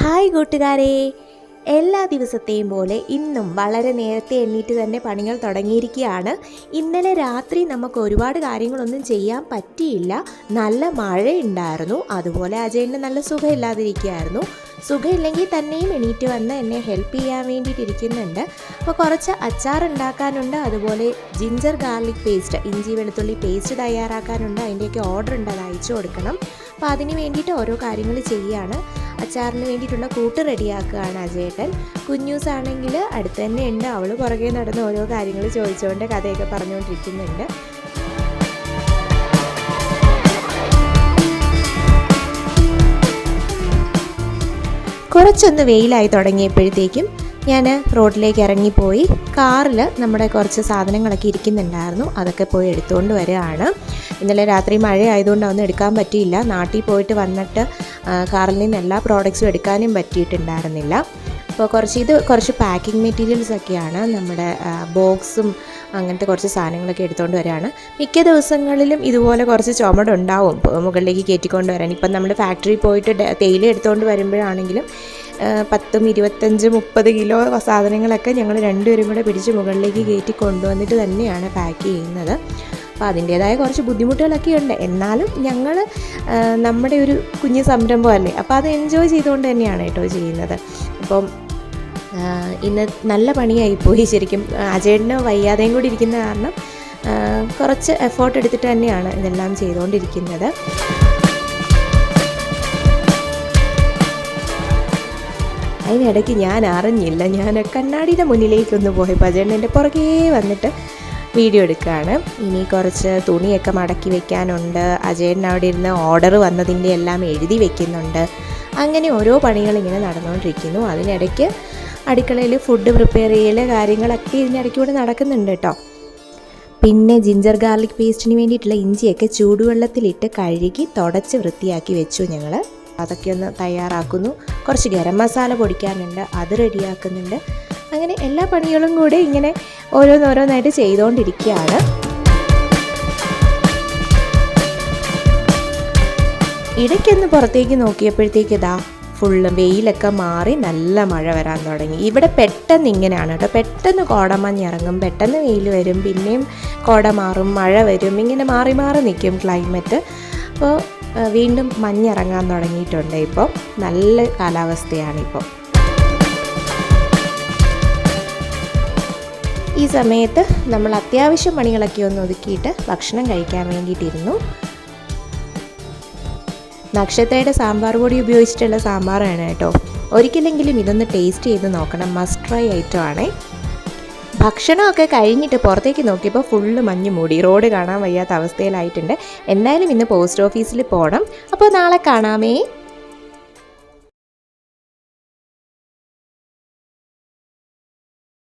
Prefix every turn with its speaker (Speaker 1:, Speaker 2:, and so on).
Speaker 1: Hi കൂട്ടുകാരെ. എല്ലാ ദിവസത്തെയും പോലെ ഇന്നും വളരെ നേരത്തെ എണ്ണീറ്റ് തന്നെ പണികൾ തുടങ്ങിയിരിക്കുകയാണ്. ഇന്നലെ രാത്രി നമുക്ക് ഒരുപാട് കാര്യങ്ങളൊന്നും ചെയ്യാൻ പറ്റിയില്ല. നല്ല മഴയുണ്ടായിരുന്നു. അതുപോലെ അജയന് നല്ല സുഖമില്ലാതിരിക്കുകയായിരുന്നു. സുഖമില്ലെങ്കിൽ തന്നെയും എണീറ്റ് വന്ന് എന്നെ ഹെൽപ്പ് ചെയ്യാൻ വേണ്ടിയിട്ട് ഇരിക്കുന്നുണ്ട് അപ്പോൾ കുറച്ച് അച്ചാർ ഉണ്ടാക്കാനുണ്ട്. അതുപോലെ ജിഞ്ചർ ഗാർലിക് പേസ്റ്റ് ഇഞ്ചി വെളുത്തുള്ളി പേസ്റ്റ് തയ്യാറാക്കാനുണ്ട്. അതിന്റെയൊക്കെ ഓർഡർ ഉണ്ട്. അത് അയച്ചു കൊടുക്കണം. അപ്പോൾ അതിന് വേണ്ടിയിട്ട് ഓരോ കാര്യങ്ങൾ ചെയ്യുകയാണ് അച്ചാറിന് വേണ്ടിയിട്ടുള്ള കൂട്ട് റെഡിയാക്കുകയാണ് അജയേട്ടൻ. കുഞ്ഞൂസ് ആണെങ്കിൽ അടുത്ത് തന്നെ ഉണ്ട് അവൾ പുറകെ നടന്ന് ഓരോ കാര്യങ്ങൾ ചോദിച്ചുകൊണ്ട് കഥയൊക്കെ പറഞ്ഞുകൊണ്ടിരിക്കുന്നുണ്ട്. കുറച്ചൊന്ന് വെയിലായി തുടങ്ങിയപ്പോഴത്തേക്കും ഞാൻ റോഡിലേക്ക് ഇറങ്ങിപ്പോയി. കാറിൽ നമ്മുടെ കുറച്ച് സാധനങ്ങളൊക്കെ ഇരിക്കുന്നുണ്ടായിരുന്നു. അതൊക്കെ പോയി എടുത്തുകൊണ്ട് വരികയാണ്. ഇന്നലെ രാത്രി മഴ ആയതുകൊണ്ട് അതൊന്നും എടുക്കാൻ പറ്റിയില്ല. നാട്ടിൽ പോയിട്ട് വന്നിട്ട് കാറിൽ നിന്ന് എല്ലാ പ്രോഡക്റ്റ്സും എടുക്കാനും പറ്റിയിട്ടുണ്ടായിരുന്നില്ല. അപ്പോൾ കുറച്ച് ഇത് കുറച്ച് പാക്കിംഗ് മെറ്റീരിയൽസ് ഒക്കെയാണ് നമ്മുടെ ബോക്സും അങ്ങനത്തെ കുറച്ച് സാധനങ്ങളൊക്കെ എടുത്തുകൊണ്ട് വരികയാണ്. മിക്ക ദിവസങ്ങളിലും ഇതുപോലെ കുറച്ച് ചുമടുണ്ടാവും മുകളിലേക്ക് കയറ്റിക്കൊണ്ട് വരാൻ. ഇപ്പം നമ്മൾ ഫാക്ടറി പോയിട്ട് തേയില എടുത്തുകൊണ്ട് വരുമ്പോഴാണെങ്കിലും പത്തും ഇരുപത്തഞ്ച് മുപ്പത് കിലോ സാധനങ്ങളൊക്കെ ഞങ്ങൾ രണ്ടുപേരും കൂടെ പിടിച്ച് മുകളിലേക്ക് കയറ്റി കൊണ്ടുവന്നിട്ട് തന്നെയാണ് പാക്ക് ചെയ്യുന്നത്. അപ്പോൾ അതിന്റേതായ കുറച്ച് ബുദ്ധിമുട്ടുകളൊക്കെ ഉണ്ട്. എന്നാലും ഞങ്ങൾ നമ്മുടെ ഒരു കുഞ്ഞു സംരംഭമല്ലേ. അപ്പോൾ അത് എൻജോയ് ചെയ്തുകൊണ്ട് തന്നെയാണ് കേട്ടോ ചെയ്യുന്നത്. അപ്പം ഇന്ന് നല്ല പണിയായിപ്പോയി ശരിക്കും. അജയന് വയ്യാതെയും കൂടി ഇരിക്കുന്ന കാരണം കുറച്ച് എഫേർട്ട് എടുത്തിട്ട് തന്നെയാണ് ഇതെല്ലാം ചെയ്തുകൊണ്ടിരിക്കുന്നത്. അതിനിടയ്ക്ക് ഞാൻ അറിഞ്ഞില്ല. ഞാൻ കണ്ണാടിയുടെ മുന്നിലേക്കൊന്ന് പോയി അജയൻ എന്റെ പുറകേ വന്നിട്ട് വീഡിയോ എടുക്കുകയാണ്. ഇനി കുറച്ച് തുണിയൊക്കെ മടക്കി വെക്കാനുണ്ട്. അജയൻ അവിടെ ഇരുന്ന് ഓർഡർ വന്നതിന്റെ എല്ലാം എഴുതി വെക്കുന്നുണ്ട്. അങ്ങനെ ഓരോ പണികൾ ഇങ്ങനെ നടന്നുകൊണ്ടിരിക്കുന്നു. അതിനിടയ്ക്ക് അടുക്കളയിൽ ഫുഡ് പ്രിപ്പയർ ചെയ്യൽ കാര്യങ്ങളൊക്കെ ഇതിനിടയ്ക്ക് കൂടെ നടക്കുന്നുണ്ട് കേട്ടോ. പിന്നെ ജിഞ്ചർ ഗാർലിക് പേസ്റ്റിന് വേണ്ടിയിട്ടുള്ള ഇഞ്ചിയൊക്കെ ചൂടുവെള്ളത്തിലിട്ട് കഴുകി തുടച്ച് വൃത്തിയാക്കി വെച്ചു ഞങ്ങൾ അതൊക്കെ ഒന്ന് തയ്യാറാക്കുന്നു. കുറച്ച് ഗരം മസാല പൊടിക്കാനുണ്ട്. അത് റെഡിയാക്കുന്നുണ്ട്. അങ്ങനെ എല്ലാ പണികളും കൂടെ ഇങ്ങനെ ഓരോന്നോരോന്നായിട്ട് ചെയ്തുകൊണ്ടിരിക്കുകയാണ് ഇടയ്ക്കൊന്ന് പുറത്തേക്ക് നോക്കിയപ്പോഴത്തേക്ക് ഇതാ ഫുള്ള് വെയിലൊക്കെ മാറി നല്ല മഴ വരാൻ തുടങ്ങി. ഇവിടെ പെട്ടെന്ന് ഇങ്ങനെയാണ് കേട്ടോ. പെട്ടെന്ന് കോടമഞ്ഞ് ഇറങ്ങും പെട്ടെന്ന് വെയിൽ വരും പിന്നെയും കോട മാറും മഴ വരും ഇങ്ങനെ മാറി മാറി നിൽക്കും ക്ലൈമറ്റ്. അപ്പോൾ വീണ്ടും മഞ്ഞിറങ്ങാൻ തുടങ്ങിയിട്ടുണ്ട് ഇപ്പോൾ നല്ല കാലാവസ്ഥയാണ് ഇപ്പോൾ ഈ സമയത്ത് നമ്മൾ അത്യാവശ്യം പണികളൊക്കെ ഒന്ന് ഒതുക്കിയിട്ട് ഭക്ഷണം കഴിക്കാൻ വേണ്ടിയിട്ടിരുന്നു. നക്ഷത്രയുടെ സാമ്പാർ പൊടി ഉപയോഗിച്ചിട്ടുള്ള സാമ്പാറാണ് കേട്ടോ. ഒരിക്കലെങ്കിലും ഇതൊന്ന് ടേസ്റ്റ് ചെയ്ത് നോക്കണം. മസ്റ്റ് ട്രൈ ഐറ്റം ആണേ. ഭക്ഷണമൊക്കെ കഴിഞ്ഞിട്ട് പുറത്തേക്ക് നോക്കിയപ്പോൾ ഫുള്ള് മഞ്ഞ് മൂടി. റോഡ് കാണാൻ വയ്യാത്ത അവസ്ഥയിലായിട്ടുണ്ട്. എന്തായാലും ഇന്ന് പോസ്റ്റ് ഓഫീസിൽ പോകണം അപ്പോൾ നാളെ കാണാമേ.